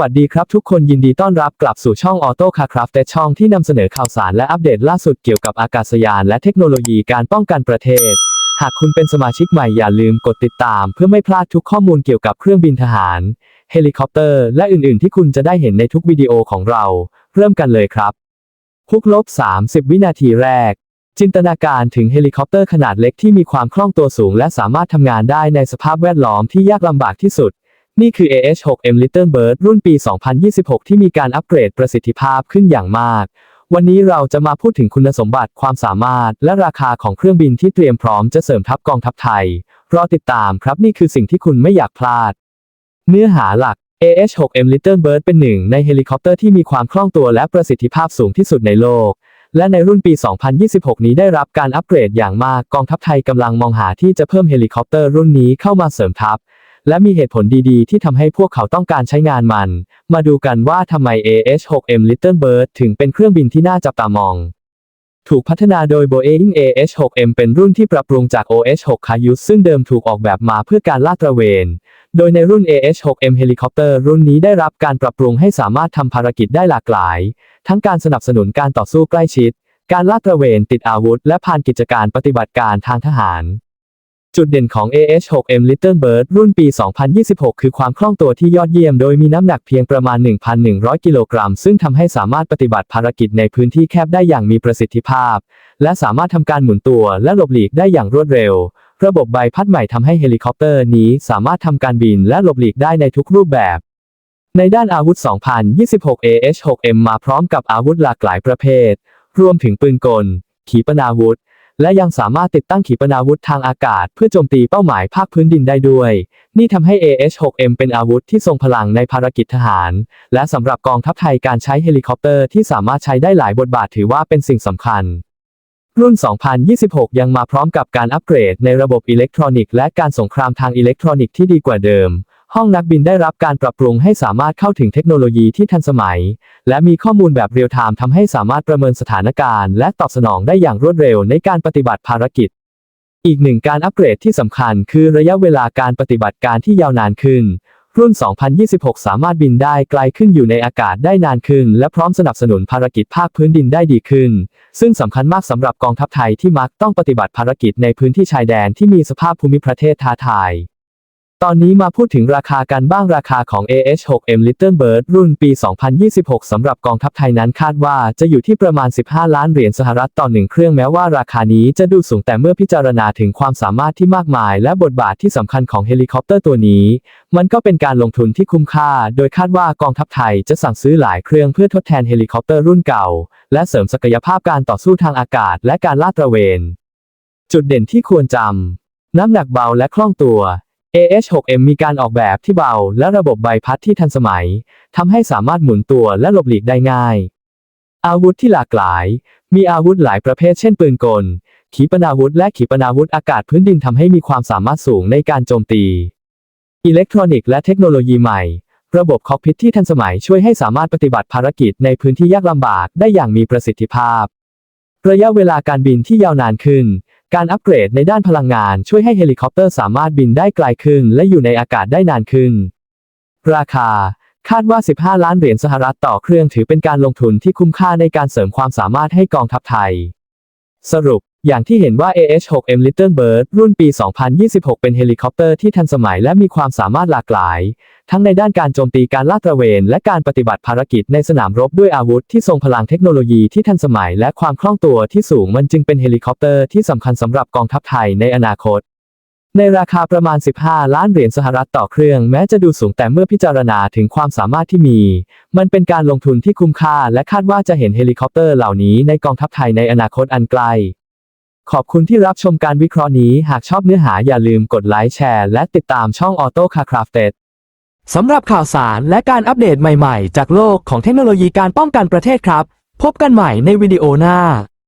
วัสดีครับทุกคนยินดีต้อนรับกลับสู่ช่อง Auto Car Craft แต่ช่องที่นำเสนอข่าวสารและอัปเดตล่าสุดเกี่ยวกับอากาศยานและเทคโนโลยีการป้องกันประเทศ หากคุณเป็นสมาชิกใหม่อย่าลืมกดติดตาม เพื่อไม่พลาดทุกข้อมูลเกี่ยวกับเครื่องบินทหาร เฮลิคอปเตอร์ และอื่นๆ ที่คุณจะได้เห็นในทุกวิดีโอของเรา เริ่มกันเลยครับฮุกลบ 30 วินาทีแรก จินตนาการถึงเฮลิคอปเตอร์ขนาดเล็กที่มีความคล่องตัวสูง และสามารถทำงานได้ในสภาพแวดล้อมที่ยากลำบากที่สุด นี่คือ AH6M Little Bird รุ่นปี 2026 ที่มีการอัปเกรดประสิทธิภาพขึ้นอย่างมาก วันนี้เราจะมาพูดถึงคุณสมบัติความสามารถ และราคาของเครื่องบินที่เตรียมพร้อมจะเสริมทัพกองทัพไทย รอติดตามครับนี่คือสิ่งที่คุณไม่อยากพลาด เนื้อหาหลัก AH6M Little Bird เป็นหนึ่งในเฮลิคอปเตอร์ที่มีความคล่องตัวและประสิทธิภาพสูงที่สุดในโลก และในรุ่นปี 2026 นี้ได้รับการอัปเกรดอย่างมาก กองทัพไทยกำลังมองหาที่จะเพิ่มเฮลิคอปเตอร์รุ่นนี้เข้ามาเสริมทัพ และมีเหตุผลดีๆ ที่ทำให้พวกเขาต้องการใช้งานมัน มาดูกันว่าทำไม AH6M Little Bird ถึงเป็นเครื่องบินที่น่าจับตามองถูกพัฒนาโดย Boeing AH6M เป็นรุ่นที่ปรับปรุงจาก OH6 Cayuse ซึ่งเดิมถูกออกแบบมาเพื่อการลาดตระเวน โดยในรุ่น AH6M Helicopter รุ่นนี้ได้รับการปรับปรุงให้สามารถทำภารกิจได้หลากหลาย ทั้งการสนับสนุนการต่อสู้ใกล้ชิด การลาดตระเวนติดอาวุธ และผ่านกิจการปฏิบัติการทางทหาร จุดเด่นของ AH6M Little Bird รุ่นปี 2026 คือความคล่องตัวที่ยอดเยี่ยมโดยมีน้ำหนักเพียงประมาณ 1,100 กิโลกรัม ซึ่งทำให้สามารถปฏิบัติภารกิจในพื้นที่แคบได้อย่างมีประสิทธิภาพ และสามารถทำการหมุนตัวและหลบหลีกได้อย่างรวดเร็ว ระบบใบพัดใหม่ทำให้เฮลิคอปเตอร์นี้สามารถทำการบินและหลบหลีกได้ในทุกรูปแบบในด้านอาวุธ 2026 AH6M มาพร้อมกับอาวุธหลากหลายประเภท รวมถึงปืนกล ขีปนาวุธ และยังสามารถติดตั้งขีปนาวุธทางอากาศ เพื่อโจมตีเป้าหมายภาคพื้นดินได้ด้วย นี่ทำให้ AH6M เป็นอาวุธที่ทรงพลังในภารกิจทหาร และสำหรับกองทัพไทยการใช้เฮลิคอปเตอร์ที่สามารถใช้ได้หลายบทบาทถือว่าเป็นสิ่งสำคัญรุ่น 2026 ยังมาพร้อมกับการอัปเกรดในระบบอิเล็กทรอนิกส์และการสงครามทางอิเล็กทรอนิกส์ที่ดีกว่าเดิม ห้องนักบินได้รับการปรับปรุงให้สามารถเข้าถึงเทคโนโลยีที่ทันสมัย และมีข้อมูลแบบเรียลไทม์ทำให้สามารถประเมินสถานการณ์ และตอบสนองได้อย่างรวดเร็วในการปฏิบัติภารกิจ อีกหนึ่งการอัปเกรดที่สำคัญคือระยะเวลาการปฏิบัติการที่ยาวนานขึ้น รุ่น 2026 สามารถบินได้ไกลขึ้นอยู่ในอากาศได้นานขึ้น และพร้อมสนับสนุนภารกิจภาคพื้นดินได้ดีขึ้น ซึ่งสำคัญมากสำหรับกองทัพไทยที่มักต้องปฏิบัติภารกิจในพื้นที่ชายแดนที่มีสภาพภูมิประเทศท้าทาย ตอนนี้มาพูดถึงราคากันบ้างราคาของ AH6M Little Bird รุ่นปี 2026 สำหรับกองทัพไทยนั้นคาดว่าจะอยู่ที่ประมาณ 15 ล้านเหรียญสหรัฐต่อหนึ่งเครื่องแม้ว่าราคานี้จะดูสูงแต่เมื่อพิจารณาถึงความสามารถที่มากมาย และบทบาทที่สำคัญของเฮลิคอปเตอร์ตัวนี้ มันก็เป็นการลงทุนที่คุ้มค่า โดยคาดว่ากองทัพไทยจะสั่งซื้อหลายเครื่องเพื่อทดแทนเฮลิคอปเตอร์รุ่นเก่า และเสริมศักยภาพการต่อสู้ทางอากาศ และการลาดตระเวน จุดเด่นที่ควรจำน้ำหนักเบาและคล่องตัว AH6M มีการออกแบบที่เบา และระบบใบพัดที่ทันสมัย ทำให้สามารถหมุนตัวและหลบหลีกได้ง่าย อาวุธที่หลากหลาย มีอาวุธหลายประเภทเช่นปืนกล ขีปนาวุธและขีปนาวุธอากาศพื้นดินทำให้มีความสามารถสูงในการโจมตี อิเล็กทรอนิกส์และเทคโนโลยีใหม่ ระบบคอกพิทที่ทันสมัยช่วยให้สามารถปฏิบัติภารกิจในพื้นที่ยากลำบากได้อย่างมีประสิทธิภาพ ระยะเวลาการบินที่ยาวนานขึ้น การอัปเกรดในด้านพลังงานช่วยให้เฮลิคอปเตอร์สามารถบินได้ไกลขึ้น และอยู่ในอากาศได้นานขึ้น ราคา คาดว่า 15 ล้านเหรียญสหรัฐต่อเครื่องถือเป็นการลงทุนที่คุ้มค่าในการเสริมความสามารถให้กองทัพไทย สรุป อย่างที่เห็นว่า AH6M Little Bird รุ่นปี 2026 เป็นเฮลิคอปเตอร์ที่ทันสมัยและมีความสามารถหลากหลาย ทั้งในด้านการโจมตีการลาดตระเวน และการปฏิบัติภารกิจในสนามรบด้วยอาวุธที่ทรงพลังเทคโนโลยีที่ทันสมัยและความคล่องตัวที่สูงมันจึงเป็นเฮลิคอปเตอร์ที่สำคัญสำหรับกองทัพไทยในอนาคตในราคาประมาณ 15 ล้านเหรียญสหรัฐต่อเครื่องแม้จะดูสูงแต่เมื่อพิจารณาถึงความสามารถที่มี มันเป็นการลงทุนที่คุ้มค่าและคาดว่าจะเห็นเฮลิคอปเตอร์เหล่านี้ในกองทัพไทยในอนาคตอันไกล ขอบคุณที่รับชมการวิเคราะห์นี้ หากชอบเนื้อหาอย่าลืมกดไลค์แชร์และติดตามช่อง Auto Car Crafted สำหรับข่าวสารและการอัปเดตใหม่ๆ จากโลกของเทคโนโลยีการป้องกันประเทศครับ พบกันใหม่ในวิดีโอหน้า